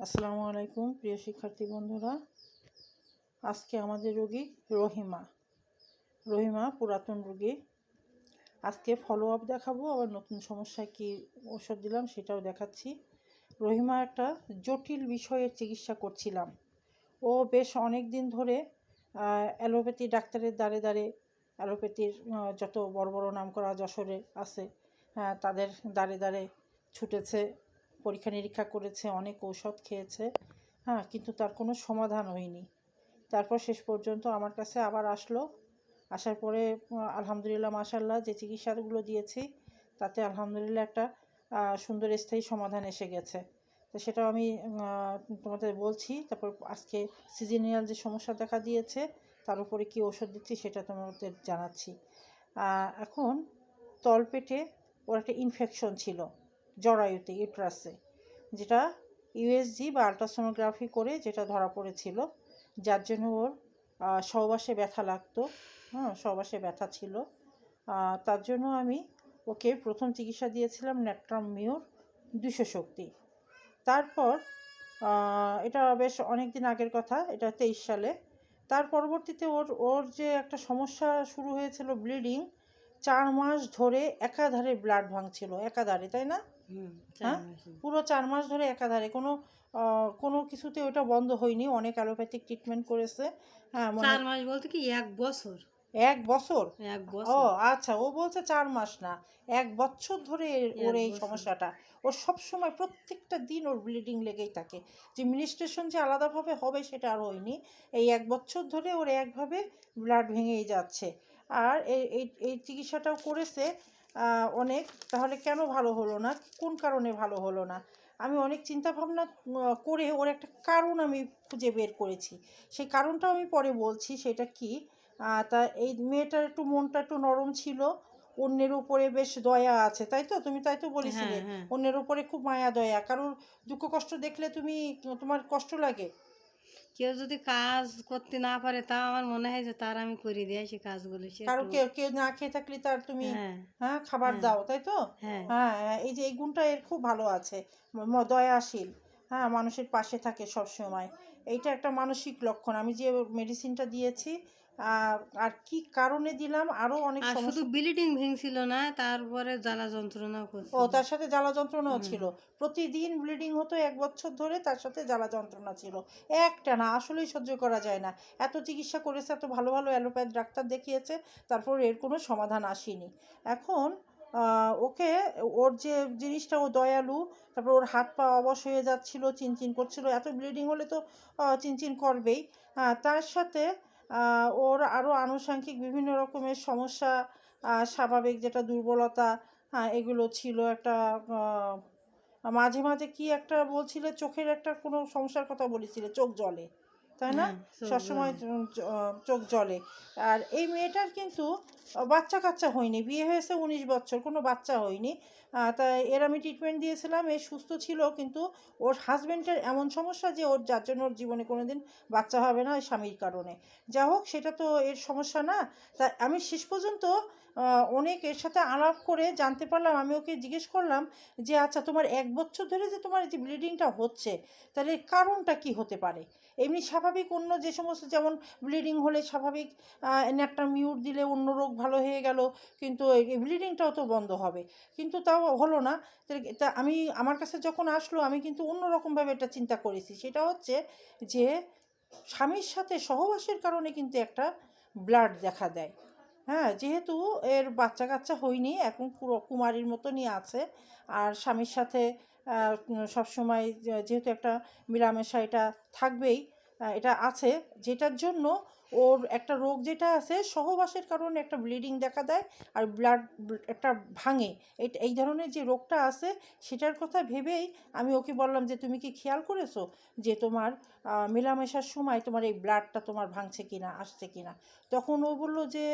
আসসালামু আলাইকুম, প্রিয় শিক্ষার্থী বন্ধুরা। আজকে আমাদের রোগী রহিমা। রহিমা, পুরাতন রোগী। আজকে ফলো আপ দেখাবো, আবার নতুন সমস্যায় কি ওষুধ দিলাম সেটাও দেখাচ্ছি। রহিমা একটা জটিল বিষয়ের চিকিৎসা করছিলাম। ও বেশ অনেক দিন ধরে অ্যালোপ্যাথি ডাক্তারের দ্বারে দ্বারে, অ্যালোপ্যাথির যত বড় বড় নাম করা যশোরে আছে তাদের দ্বারে দ্বারে ছুটেছে। পরীক্ষা নিরীক্ষা করেছে, অনেক ঔষধ খেয়েছে। হ্যাঁ কিন্তু তার কোনো সমাধান হয়নি। তারপর শেষ পর্যন্ত আমার কাছে আবার আসলো। আসার পরে আলহামদুলিল্লাহ মাশাল্লাহ যে চিকিৎসাগুলো দিয়েছি, তাতে আলহামদুলিল্লাহ একটা সুন্দর স্থায়ী সমাধান এসে গেছে। তো সেটাও আমি তোমাদের বলছি, তারপর আজকে সিজনিয়াল যে সমস্যা দেখা দিয়েছে, তার উপরে কী ওষুধ দিচ্ছি সেটা তোমাদের জানাচ্ছি। এখন তলপেটে ওর একটা ইনফেকশন ছিল। জরায়ুতে ইউট্রাসে, যেটা ইউএসজি বা আলট্রাসোনোগ্রাফি করে যেটা ধরা পড়েছিল, যার জন্য ওর সহবাসে ব্যথা লাগতো হ্যাঁ সহবাসে ব্যথা ছিল। তার জন্য আমি ওকে প্রথম চিকিৎসা দিয়েছিলাম ন্যাট্রাম মিউর দুশো শক্তি। তারপর এটা বেশ অনেক দিন আগের কথা, এটা তেইশ সালে। তার পরবর্তীতে ওর ওর যে একটা সমস্যা শুরু হয়েছিল ব্লিডিং চার মাস ধরে একাধারে ব্লাড ভাঙছিল একাধারে তাই না? হ্যাঁ? পুরো চার মাস ধরে একাধারে। কোনো কোনো কিছুতে ওটা বন্ধ হয়নি অনেক অ্যালোপ্যাথিক ট্রিটমেন্ট করেছে। হ্যাঁ মানে চার মাস বলতে কি এক বছর? এক বছর? এক ও আচ্ছা ও বলছে চার মাস না এক বছর ধরে ওর এই সমস্যাটা। ওর সব সময় প্রত্যেকটা দিন ওর ব্লিডিং লেগেই থাকে। যে মিনিস্ট্রেশন যে আলাদাভাবে হবে সেটা আর হয়নি। এই এক বছর ধরে ওর একভাবে ব্লাড ভেঙেই যাচ্ছে। আর এই এই এই চিকিৎসাটাও করেছে অনেক। তাহলে কেন ভালো হলো না? কোন কারণে ভালো হলো না? আমি অনেক চিন্তা ভাবনা করে ওর একটা কারণ আমি খুঁজে বের করেছি। সেই কারণটাও আমি পরে বলছি সেটা কি? তা এই মেয়েটার একটু মনটা একটু নরম ছিল অন্যের উপরে বেশ দয়া আছে তাই তো? তুমি তাই তো বলেছিলে। হ্যাঁ, হ্যাঁ। অন্যের উপরে খুব মায়া দয়া। কারোর দুঃখ কষ্ট দেখলে তুমি তোমার কষ্ট লাগে? কেউ যদি কাজ করতে না পারে তাও আমার মনে হয় যে তার আমি করে দিয়ে আসি কাজগুলো সে কারও কেউ কেউ না খেয়ে থাকলে তার তুমি হ্যাঁ হ্যাঁ খাবার হ্যাঁ। দাও তাই তো? হ্যাঁ। হ্যাঁ এই যে এই গুণটা এর খুব ভালো আছে দয়াশীল হ্যাঁ মানুষের পাশে থাকে সব সময় এইটা একটা মানসিক লক্ষণ। আমি যে মেডিসিনটা দিয়েছি আর কি কারণে দিলাম? আরও অনেক শুধু ব্লিডিং ভেঙছিল না তারপরে জ্বালা যন্ত্রণা ও তার সাথে জ্বালা যন্ত্রণাও ছিল। প্রতিদিন ব্লিডিং হতো এক বছর ধরে তার সাথে জ্বালা যন্ত্রণা ছিল। একটা না আসলেই সহ্য করা যায় না। এত চিকিৎসা করেছে এত ভালো ভালো অ্যালোপ্যাথ ডাক্তার দেখিয়েছে তারপর এর কোনো সমাধান আসেনি। এখন ওকে ওর যে জিনিসটা ও দয়ালু তারপর ওর হাত পা অবশ হয়ে যাচ্ছিল চিনচিন করছিল। এত ব্লিডিং হলে তো চিনচিন করবেই। তার সাথে ওর আরও আনুষাঙ্গিক বিভিন্ন রকমের সমস্যা স্বাভাবিক যেটা দুর্বলতা হ্যাঁ এগুলো ছিল একটা মাঝে মাঝে কি একটা বলছিলে, চোখের একটা কোনো সমস্যার কথা বলেছিলে, চোখ জলে। তাই না? হ্যাঁ, সবসময় চোখ জলে। আর এই মেয়েটার কিন্তু বাচ্চা কাচ্চা হয়নি বিয়ে হয়েছে উনিশ বছর কোনো বাচ্চা হয়নি। তাই এর আমি ট্রিটমেন্ট দিয়েছিলাম এ সুস্থ ছিল কিন্তু ওর হাজব্যান্ডের এমন সমস্যা যে ওর যার জন্য ওর জীবনে কোনোদিন বাচ্চা হবে না ওই স্বামীর কারণে। যা হোক সেটা তো এর সমস্যা না। তা আমি শেষ পর্যন্ত অনেক এর সাথে আলাপ করে জানতে পারলাম, আমি ওকে জিজ্ঞেস করলাম যে আচ্ছা তোমার এক বছর ধরে যে তোমার যে ব্লিডিংটা হচ্ছে, তাহলে কারণটা কি হতে পারে? এমনি স্বাভাবিক অন্য যে সমস্ত, যেমন ব্লিডিং হলে স্বাভাবিক একটা মিউট দিলে অন্য রোগ ভালো হয়ে গেল, কিন্তু ব্লিডিংটাও তো বন্ধ হবে। কিন্তু তাও হলো না তা আমি, আমার কাছে যখন আসলো, আমি কিন্তু অন্যরকমভাবে এটা চিন্তা করেছি। সেটা হচ্ছে যে, স্বামীর সাথে সহবাসের কারণে কিন্তু একটা ব্লাড দেখা দেয়। হ্যাঁ যেহেতু এর বাচ্চা কাচ্চা হয়নি, এখন পুরো কুমারীর মতনই আছে। আর স্বামীর সাথে সবসময় যেহেতু একটা মিলামেশা এটা থাকবেই এটা আছে। যেটার জন্য ওর একটা রোগ যেটা আছে সহবাসের কারণে একটা ব্লিডিং দেখা দেয় আর ব্লাড একটা ভাঙে। এই এই ধরনের যে রোগটা আছে সেটার কথা ভেবেই আমি ওকে বললাম যে তুমি কি খেয়াল করেছ যে তোমার মেলামেশার সময় তোমার এই ব্লাডটা তোমার ভাঙছে কিনা আসছে কিনা? তখন ও বলল যে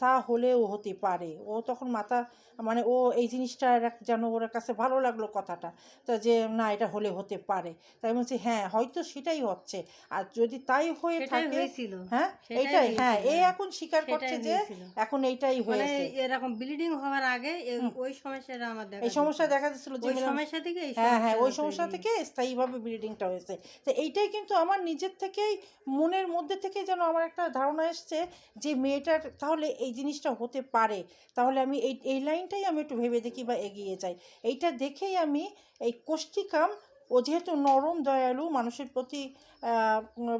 তা হলেও হতে পারে। ও তখন মাথা মানে ও এই জিনিসটা যেন ওর কাছে ভালো লাগল কথাটা। তো যে না এটা হলে হতে পারে। তাই বলছি হ্যাঁ হয়তো সেটাই হচ্ছে। আর যদি তাই হয়ে থাকে হয়েছিল। হ্যাঁ? এইটাই হ্যাঁ এই হ্যাঁ। এখন স্বীকার করছে যে এখন এইটাই মানে হয়েছে। এরকম ব্লিডিং হওয়ার আগে ওই সমস্যাটা আমার দেখা এই সমস্যা দেখা যাচ্ছিল যে সমস্যা থেকে হ্যাঁ হ্যাঁ ওই সমস্যা থেকে স্থায়ীভাবে ব্লিডিংটা হয়েছে। তো এইটাই কিন্তু আমার নিজের থেকেই মনের মধ্যে থেকে যেন আমার একটা ধারণা এসছে যে মেয়েটার তাহলে এই জিনিসটা হতে পারে। তাহলে আমি এই এই লাইনটাই আমি একটু ভেবে দেখি বা এগিয়ে যাই। এইটা দেখেই আমি এই কোষ্ঠিকাম ও যেহেতু নরম দয়ালু মানুষের প্রতি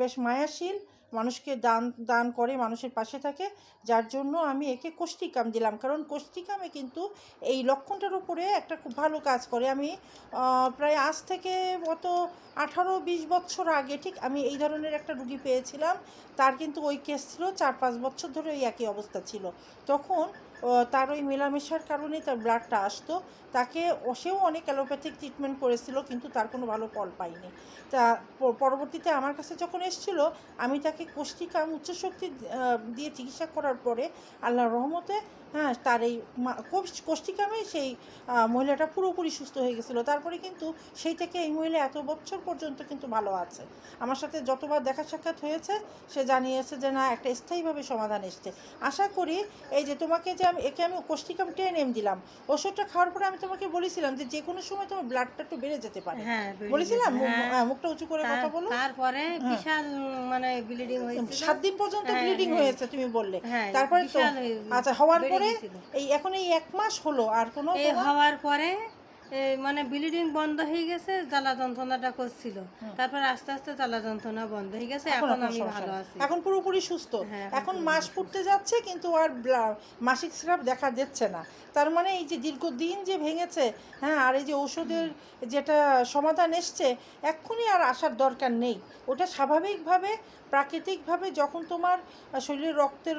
বেশ মায়াশীল মানুষকে দান দান করে, মানুষের পাশে থাকে। যার জন্য আমি একে কোষ্ঠিকাম দিলাম। কারণ কোষ্ঠিকামে কিন্তু এই লক্ষণটার উপরে একটা খুব ভালো কাজ করে। আমি প্রায় আজ থেকে গত আঠারো বিশ বছর আগে ঠিক আমি এই ধরনের একটা রুগী পেয়েছিলাম। তার কিন্তু ওই কেস ছিল, চার পাঁচ বছর ধরে ওই একই অবস্থা ছিল। তখন তার ওই মেলামেশার কারণে তার ব্লাডটা আসতো। তাকে সেও অনেক অ্যালোপ্যাথিক ট্রিটমেন্ট করেছিল, কিন্তু তার কোনো ভালো ফল পাইনি তা পরবর্তীতে আমার কাছে যখন এসেছিল, আমি তাকে কোষ্ঠিকাম, উচ্চশক্তি দিয়ে চিকিৎসা করার পরে আল্লাহর রহমতে হ্যাঁ তার এই মা- কোষ- কোষ্ঠিকামে সেই মহিলাটা পুরোপুরি সুস্থ হয়ে গেছিল। তারপরে কিন্তু সেই থেকে এই মহিলা এত বছর পর্যন্ত কিন্তু ভালো আছে। আমার সাথে যতবার দেখা সাক্ষাৎ হয়েছে, সে জানিয়েছে যে, না, একটা স্থায়ীভাবে সমাধান এসছে। আশা করি এই যে তোমাকে যে আমি একে আমি কোষ্ঠিকাম টেন এম দিলাম। ওষুধটা খাওয়ার পরে আমি তোমাকে বলেছিলাম যে যে কোনো সময় তোমার ব্লাডটা একটু বেড়ে যেতে পারে। হ্যাঁ বলেছিলাম? হ্যাঁ। হ্যাঁ, মুখটা উঁচু করে কথা বলো। তারপরে বিশাল মানে ব্লিডিং হয়েছে সাত দিন পর্যন্ত ব্লিডিং হ্যাঁ। হয়েছে তুমি বললে। তারপরে তো আচ্ছা হওয়ার পরে এই এখন এই এক মাস হলো আর কোনো হওয়ার পরে মানে ব্লিডিং বন্ধ হয়ে গেছে জ্বালা যন্ত্রণাটা করছিল। তারপর আস্তে আস্তে জ্বালা যন্ত্রণা বন্ধ হয়ে গেছে এখন আমি ভালো আছি। এখন পুরোপুরি সুস্থ। হ্যাঁ, এখন মাস ফুটতে যাচ্ছে কিন্তু আর মাসিক স্রাব দেখা দিচ্ছে না। তার মানে এই যে দীর্ঘদিন যে ভেঙেছে হ্যাঁ আর এই যে ওষুধের যেটা সমাধান এসছে এক্ষুনি আর আসার দরকার নেই। ওটা স্বাভাবিকভাবে প্রাকৃতিকভাবে যখন তোমার শরীরে রক্তের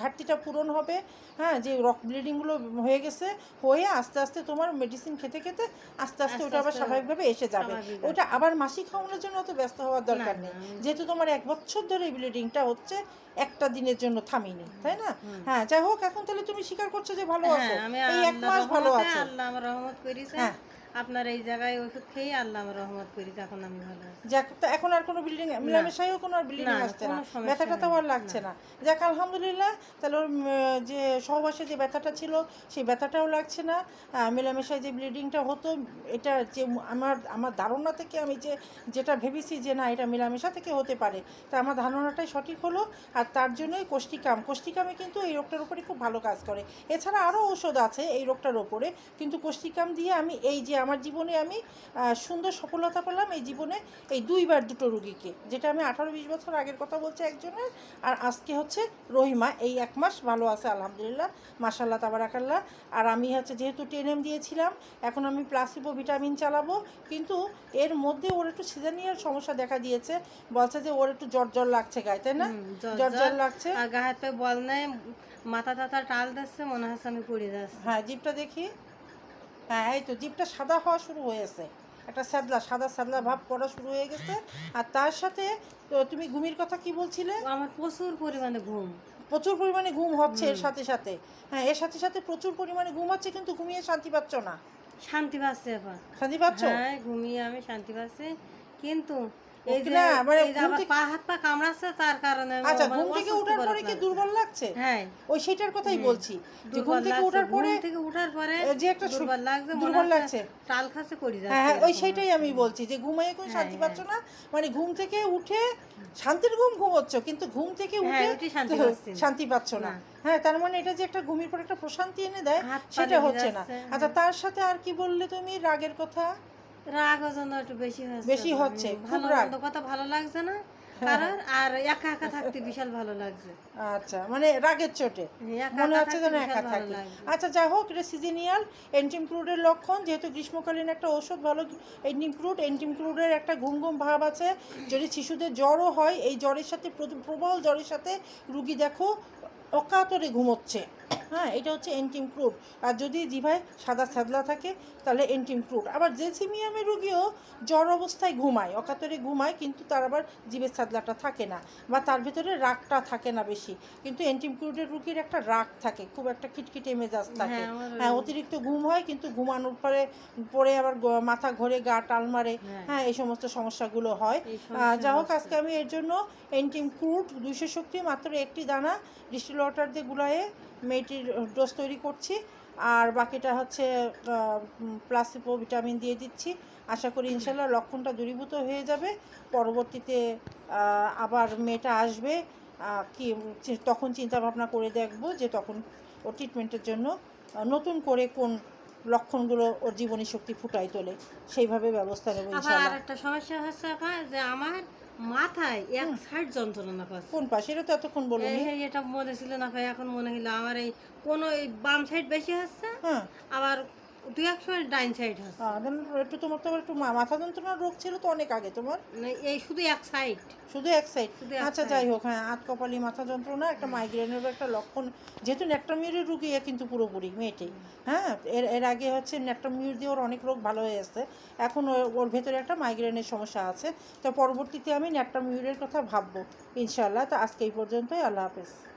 ঘাটতিটা পূরণ হবে হ্যাঁ যে রক্ত ব্লিডিংগুলো হয়ে গেছে হয়ে আস্তে আস্তে তোমার মেডিসিন খেতে খেতে আস্তে আস্তে ওটা আবার স্বাভাবিকভাবে এসে যাবে। ওটা আবার মাসিক খাওয়ানোর জন্য অত ব্যস্ত হওয়ার দরকার নেই। যেহেতু তোমার এক বছর ধরে ব্লিডিংটা হচ্ছে একটা দিনের জন্য থামিনি তাই না? হ্যাঁ যাই হোক এখন তাহলে তুমি স্বীকার করছ যে ভালো আছো। হ্যাঁ এই এক মাস ভালো আছো। আল্লাহ আমার রহমত করেছে। হ্যাঁ। আপনার এই জায়গায় ওষুধ খেয়ে আল্লাহ রহমত করেছে এখন আমি ভালো আছি। যাক এখন আর কোনো বিল্ডিং মিলামেশাইও কোনো আর বিল্ডিং আসছে না। ব্যথাটা তো আর লাগছে না। যাক আলহামদুলিল্লাহ তাহলে ওর যে সহবাসে যে ব্যথাটা ছিল সেই ব্যথাটাও লাগছে না। মেলামেশায় যে ব্লিডিংটা হতো এটা যে আমার আমার ধারণা থেকে আমি যে যেটা ভেবেছি যে না এটা মেলামেশা থেকে হতে পারে তা আমার ধারণাটাই সঠিক হলো আর তার জন্যই কোষ্ঠিকাম। কোষ্ঠিকামে কিন্তু এই রোগটার উপরে খুব ভালো কাজ করে। এছাড়া আরও ঔষধ আছে এই রোগটার ওপরে কিন্তু কোষ্ঠিকাম দিয়ে আমি এই যে আমার জীবনে আমি সুন্দর সফলতা পেলাম এই জীবনে এই দুইবার দুটো রুগীকে যেটা আমি আঠারো বিশ বছর আগের কথা বলছি একজনের আর আজকে হচ্ছে রহিমা এই এক মাস ভালো আছে আলহামদুলিল্লাহ মাসাল্লাহ তাবারাকাল্লাহ। আর আমি হচ্ছে যেহেতু টেনএম দিয়েছিলাম এখন আমি প্লাসিবো ভিটামিন চালাবো কিন্তু এর মধ্যে ওর একটু সিজনিয়াল সমস্যা দেখা দিয়েছে বলছে যে ওর একটু জ্বর জ্বর লাগছে গায়ে তাই না? জ্বর জ্বর লাগছে। আর গা হাতে বল নেই মাথা টাথা টাল দিচ্ছে মনে হচ্ছে আমি পড়ে যাচ্ছি। হ্যাঁ জিপটা দেখি। হ্যাঁ এই তো জিপটা সাদা হওয়া শুরু হয়েছে একটা স্যাদলা সাদা স্যাদলা ভাব পড়া শুরু হয়ে গেছে। আর তার সাথে তো তুমি ঘুমের কথা কি বলছিলে? আমার প্রচুর পরিমাণে ঘুম। প্রচুর পরিমাণে ঘুম হচ্ছে এর সাথে সাথে। হ্যাঁ এর সাথে সাথে প্রচুর পরিমাণে ঘুম হচ্ছে কিন্তু ঘুমিয়ে শান্তি পাচ্ছ না। শান্তি পাচ্ছে শান্তি পাচ্ছ? হ্যাঁ ঘুমিয়ে আমি শান্তি পাচ্ছি। কিন্তু এই যে মানে ঘুম থেকে- পা হাত পা কামড়াচ্ছে তার কারণে আমি আচ্ছা মানে ঘুম থেকে ওঠার পরে কি দুর্বল লাগছে? হ্যাঁ। ওই সেটার কথাই বলছি যে ঘুম দুর্বল থেকে ওঠার পরে থেকে উঠার পরে যে একটা দুর্বল লাগছে দুর্বল লাগছে। টাল খাচ্ছে পড়ে যাচ্ছে হ্যাঁ হ্যাঁ ওই সেটাই আমি বলছি যে ঘুমাইয়ে কোনো শান্তি পাচ্ছ না? মানে ঘুম থেকে উঠে শান্তির ঘুম ঘুমোচ্ছ কিন্তু ঘুম থেকে উঠে শান্তি। পাচ্ছ না। হ্যাঁ তার মানে এটা যে একটা ঘুমের পর একটা প্রশান্তি এনে দেয় সেটা হচ্ছে না। আচ্ছা তার সাথে আর কি বললে তুমি রাগের কথা? রাগ ওজন একটু বেশি হচ্ছে বেশি হচ্ছে, খুব ভালো রাগ। কথা ভালো লাগছে না কারণ আর একা একা থাকতে বিশাল ভালো লাগছে। আচ্ছা মানে রাগের চোটে। মনে হচ্ছে যেন একা থাকি। আচ্ছা যাই হোক এটা সিজনিয়াল এন্টিমক্রুডের লক্ষণ। যেহেতু গ্রীষ্মকালীন একটা ওষুধ ভালো এন্টিমক্রুড এন্টিমক্রুডের একটা ঘুম ঘুম ভাব আছে। যদি শিশুদের জ্বরও হয় এই জ্বরের সাথে প্রবল জ্বরের সাথে রুগী দেখো অকাতরে ঘুমোচ্ছে। হ্যাঁ এটা হচ্ছে এন্টিম ক্রুড আর যদি জিভায় সাদা স্যাদলা থাকে তাহলে এন্টিম ক্রুড আবার জেসিমিয়ামের রোগীও জ্বর অবস্থায় ঘুমায় অকাতরে ঘুমায় কিন্তু তার আবার জিভের স্যাদলাটা থাকে না বা তার ভিতরে রাগটা থাকে না বেশি। কিন্তু এন্টিম ক্রুডের রুগীর একটা রাগ থাকে খুব একটা খিটখিটে মেজাজ থাকে। হ্যাঁ, হ্যাঁ অতিরিক্ত ঘুম হয় কিন্তু ঘুমানোর পরে পরে আবার মাথা ঘরে গা টাল মারে। হ্যাঁ। হ্যাঁ এই সমস্ত সমস্যাগুলো হয়। যা হোক আজকে আমি এর জন্য এন্টিম ক্রুড দুইশো শক্তি মাত্র একটি দানা ডিস্টিল ওয়াটার দিয়ে গুলায়ে মেয়েটির ডোজ তৈরি করছি আর বাকিটা হচ্ছে প্লাসিপো ভিটামিন দিয়ে দিচ্ছি। আশা করি ইনশাল্লাহ লক্ষণটা দূরীভূত হয়ে যাবে। পরবর্তীতে আবার মেয়েটা আসবে কি তখন চিন্তা ভাবনা করে দেখব যে তখন ও ট্রিটমেন্টের জন্য নতুন করে কোন লক্ষণগুলো ওর জীবনী শক্তি ফুটাই তোলে। সেইভাবে ব্যবস্থা নেব আর একটা সমস্যা হচ্ছে আপা যে আমার মাথায় এক সাইড যন্ত্রণা করছে কোন পাশে? এটা তো এতক্ষণ বলুন এটা মনে ছিল না ভাই এখন মনে হলো আমার এই কোনো এই বাম সাইড বেশি হচ্ছে আবার দুই এক সময় ডাইন সাইড হচ্ছে একটু তোমার তো একটু মাথা যন্ত্রণার রোগ ছিল তো অনেক আগে তোমার? মানে এই শুধু এক সাইড। শুধু এক সাইড? আচ্ছা যাই হোক হ্যাঁ আত কপালি মাথা যন্ত্রণা একটা মাইগ্রেনেরও একটা লক্ষণ। যেহেতু ন্যাক্টামিউরের রুগী কিন্তু পুরোপুরি মেয়েটি। হ্যাঁ এর এর আগে হচ্ছে ন্যাক্টামিউর দিয়ে ওর অনেক রোগ ভালো হয়ে আসছে এখন ওর- ওর ভেতরে একটা মাইগ্রেনের সমস্যা আছে। তো পরবর্তীতে আমি ন্যাক্টামিউরের কথা ভাববো ইনশাল্লাহ তো আজকে এই পর্যন্তই আল্লাহ হাফেজ।